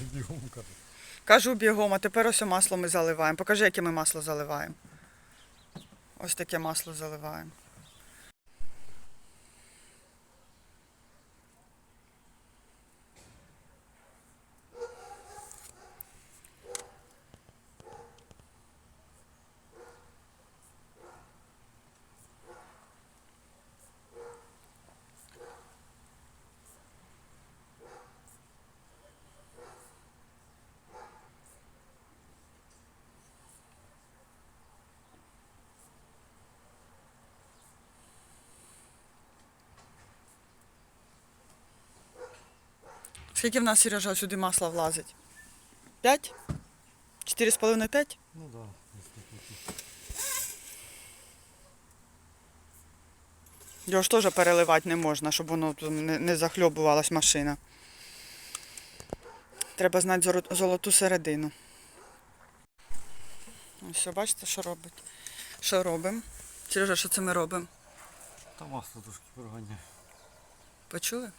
Бігом кажу. Кажу бігом, а тепер ось масло ми заливаємо. Покажи, яке ми масло заливаємо. Ось таке масло заливаємо. Скільки в нас, Сережа, сюди масла влазить? П'ять? Чотири з половиною п'ять? Ну да. Його ж теж переливати не можна, щоб воно не, не захльобувалась машина. Треба знати золоту середину. Ось, все, бачите, що робить? Що робимо? Сережа, що це ми робимо? Та масло трошки проганяє. Почули?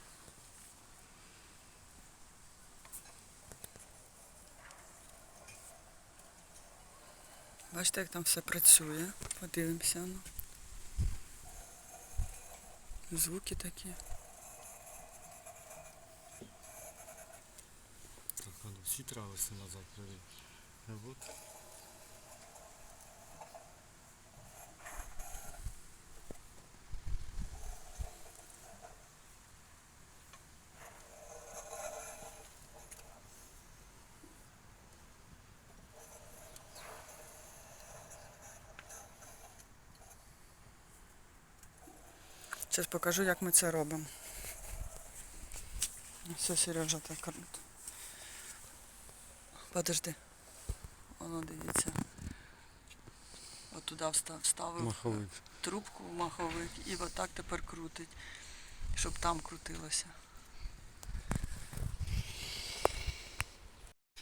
Бачите, як там все працює. Подивимося. Ну. Звуки такі. Так, надо всі трави назад Зараз покажу, як ми це робимо. Все, Сережа так круто. Подожди. Воно дивіться. От туди вставив Маховик. трубку в маховик і отак тепер крутить, щоб там крутилося.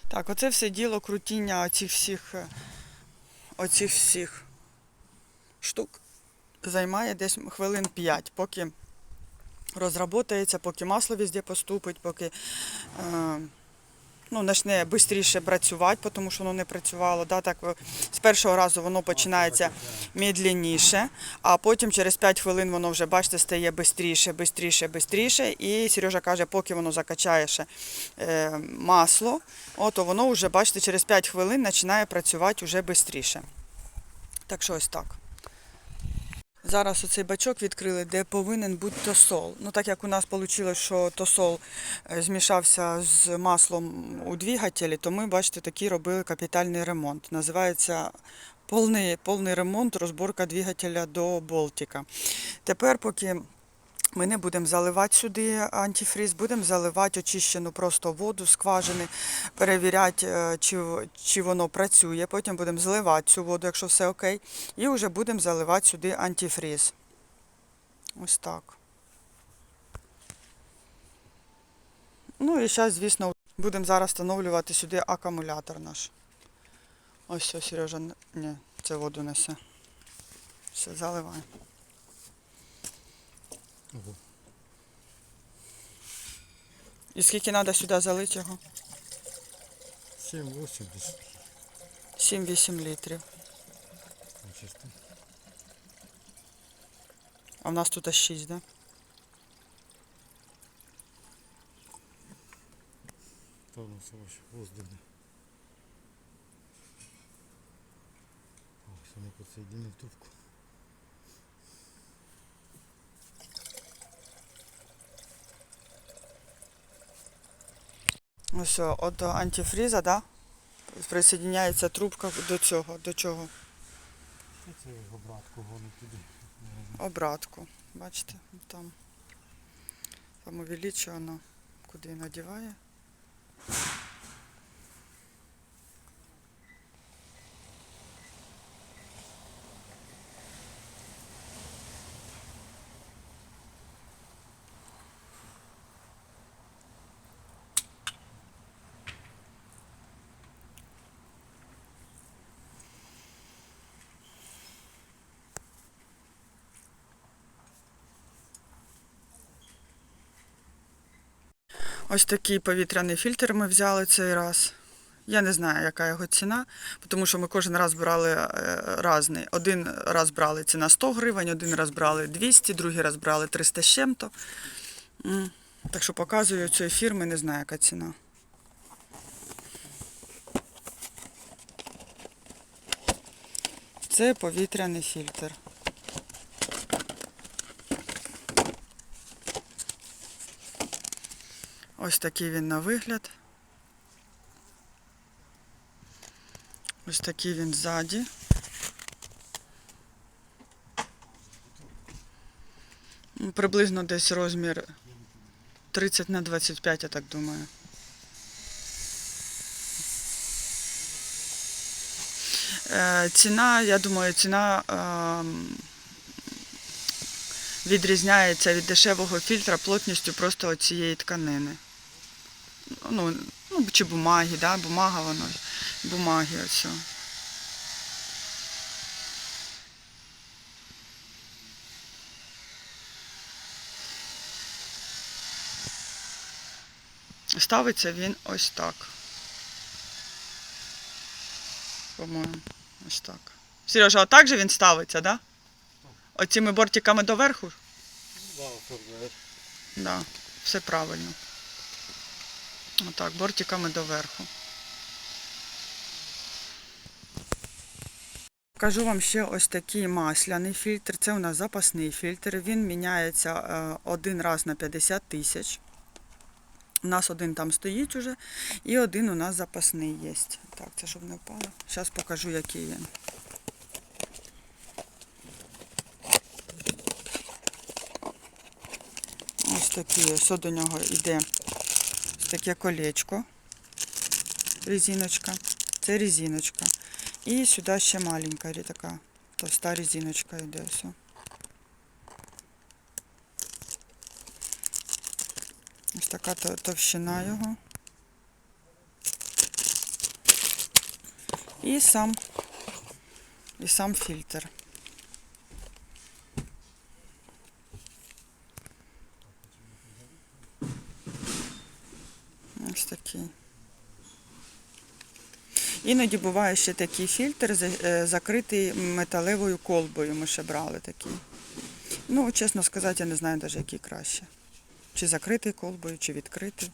Так, оце все діло крутіння оцих всіх, е, оцих всіх штук займає десь хвилин 5, поки розработається, поки масло везде поступить, поки е, ну, почне швидше працювати, тому що воно не працювало. Да? Так, з першого разу воно починається медленніше, а потім через 5 хвилин воно вже, бачите, стає швидше, швидше, швидше. І Сережа каже, поки воно закачає ще е, масло, то воно вже, бачите, через 5 хвилин починає працювати вже швидше. Так що ось так. Зараз оцей бачок відкрили, де повинен бути тосол. Ну так як у нас вийшло, що тосол е, змішався з маслом у двигателі, то ми, бачите, такий робили капітальний ремонт. Називається повний, повний ремонт, розборка двигателя до болтика. Тепер, поки ми не будемо заливати сюди антифріз, будемо заливати очищену просто воду, скважини, перевіряти, е, чи, чи воно працює. Потім будемо зливати цю воду, якщо все окей. І вже будемо заливати сюди антифріз. Ось так. Ну і зараз, звісно, будемо зараз встановлювати сюди акумулятор наш. Ось все, Сережа, ні, це воду несе. Все, заливаємо. Ого. І скільки треба сюди залити його? 7-8 десь. 7-8 літрів. Чисто. А в нас тут аж 6, да? Та у нас овочі воздухне. О, все не підсоединив трубку. Ось о, от до антифріза, да? Присоединяється трубка до цього, до чого? Це обратку гонить туди. Обратку. Бачите, там. Там увеличено, куди надіває. Ось такий повітряний фільтр ми взяли цей раз. Я не знаю, яка його ціна, тому що ми кожен раз брали е, різний. Один раз брали ціна 100 гривень, один раз брали 200, другий раз брали 300 з чим-то. Так що показую цієї фірми, не знаю, яка ціна. Це повітряний фільтр. Ось такий він на вигляд. Ось такий він ззаді. Ну, Приблизно десь розмір 30 на 25, я так думаю. Е, Ціна, я думаю, ціна ем, відрізняється від дешевого фільтра плотністю просто цієї тканини. Ну, ну чи бумаги, да? бумага воно. Бумаги ось. Ставиться він ось так. По-моєму, ось так. Сережа, отак же він ставиться, да? Оціми бортиками доверху? Да, все правильно. Отак, бортиками доверху. Кажу вам ще ось такий масляний фільтр. Це у нас запасний фільтр. Він міняється е, один раз на 50 тисяч. У нас один там стоїть уже, і один у нас запасний є. Так, це щоб не впало. Зараз покажу, який він. Ось такий, ось до нього йде таке колечко, резиночка. Це резиночка. І сюди ще маленька така товста резиночка йде. Все. Ось така товщина його. І сам, і сам фільтр. Ось такий. Іноді буває ще такий фільтр, е, закритий металевою колбою. Ми ще брали такий. Ну, чесно сказати, я не знаю навіть, який краще. Чи закритий колбою, чи відкритий.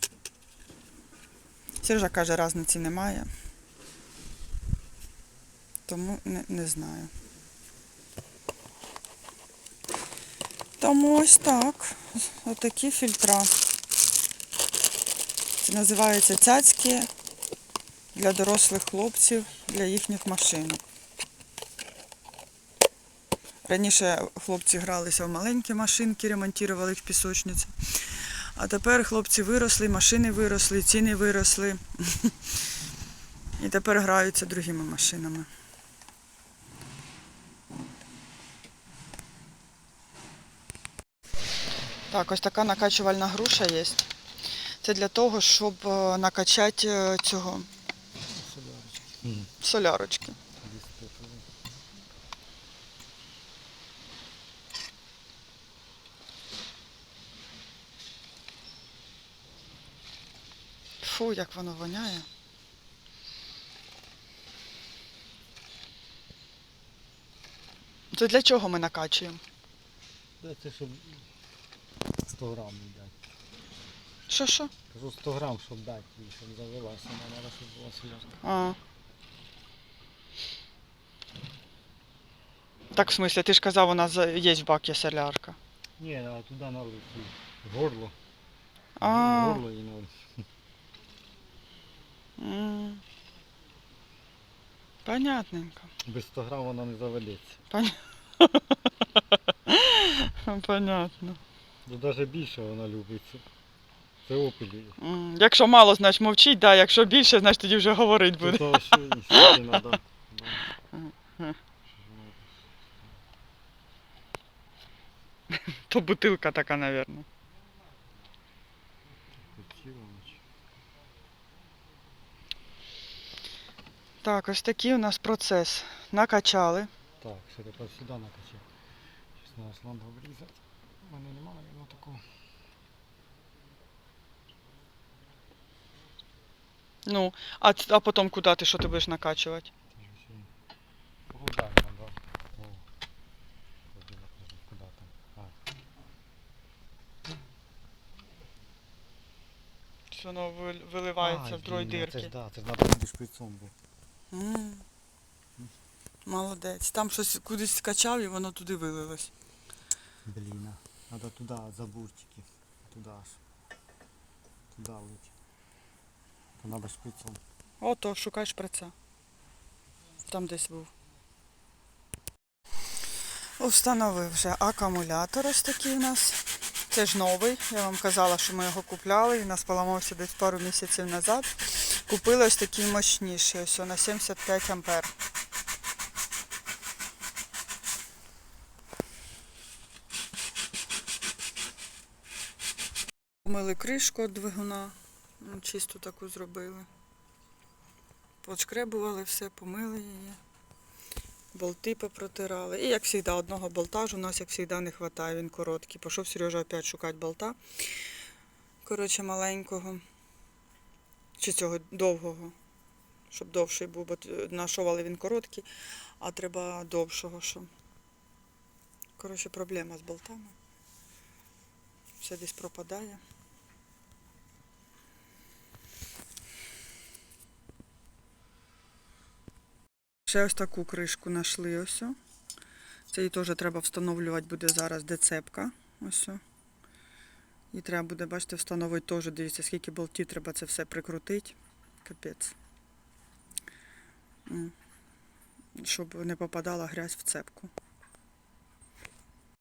Сережа каже, різниці немає. Тому не, не знаю. Тому ось так. Отакі фільтра. Це називається цяцькі для дорослих хлопців, для їхніх машинок. Раніше хлопці гралися в маленькі машинки, ремонтували їх пісочниці. А тепер хлопці виросли, машини виросли, ціни виросли. І тепер граються другими машинами. Так, ось така накачувальна груша є. Це для того, щоб е, накачати е, цього Солярочки. Солярочки. Фу, як воно воняє. Це для чого ми накачуємо? Це щоб 100 грам їй дати. Що що? Кажу 100 грам, щоб дати їй, щоб завелася. Вона треба, щоб була солярка. А. Так, в смысле, ти ж казав, у нас є в бакі солярка. Ні, а туди налити. В горло. А. Горло і налити. М. Понятненько. Без 100 грам вона не заведеться. Понятно. Ну навіть більше вона любиться. Це опілі. Якщо мало, значить мовчить, да. якщо більше, значить тоді вже говорить буде. скільки То бутилка така, напевно. Так, ось такий у нас процес. Накачали. Так, ще тепер сюди. Щось треба шланг обрізати. У мене немає такого. Ну, а, ц- а потім куди ти що ти будеш накачувати? Це ж ще й Куда надо? О. Ходила, кажу, куда Що воно ви- виливається в другій блін, Це ж да, це ж надо буде шприцом був. М, Молодець. Там щось кудись скачав і воно туди вилилось. Блін, а. надо туди, за буртики. Туди аж. Туди лить. То надо шприцом. Ото, шукай шприца. Там десь був. Установив вже акумулятор ось такий у нас. Це ж новий. Я вам казала, що ми його купляли. Він у нас поламався десь пару місяців назад. Купили ось такий мощніший, ось на 75 ампер. Помили кришку від двигуна. Ну, Чисту таку зробили. Подшкребували все, помили її. Болти попротирали. І як завжди, одного болта ж у нас, як завжди, не вистачає, він короткий. Пішов Сережа опять шукати болта. Коротше, маленького. Чи цього довгого. Щоб довший був, бо нашовали він короткий, а треба довшого. Що. Коротше, проблема з болтами. Все десь пропадає. Ще ось таку кришку знайшли ось. Це її теж треба встановлювати буде зараз децепка. Ось. І треба буде, бачите, встановити теж, дивіться, скільки болтів треба це все прикрутити. Капець. Щоб не попадала грязь в цепку.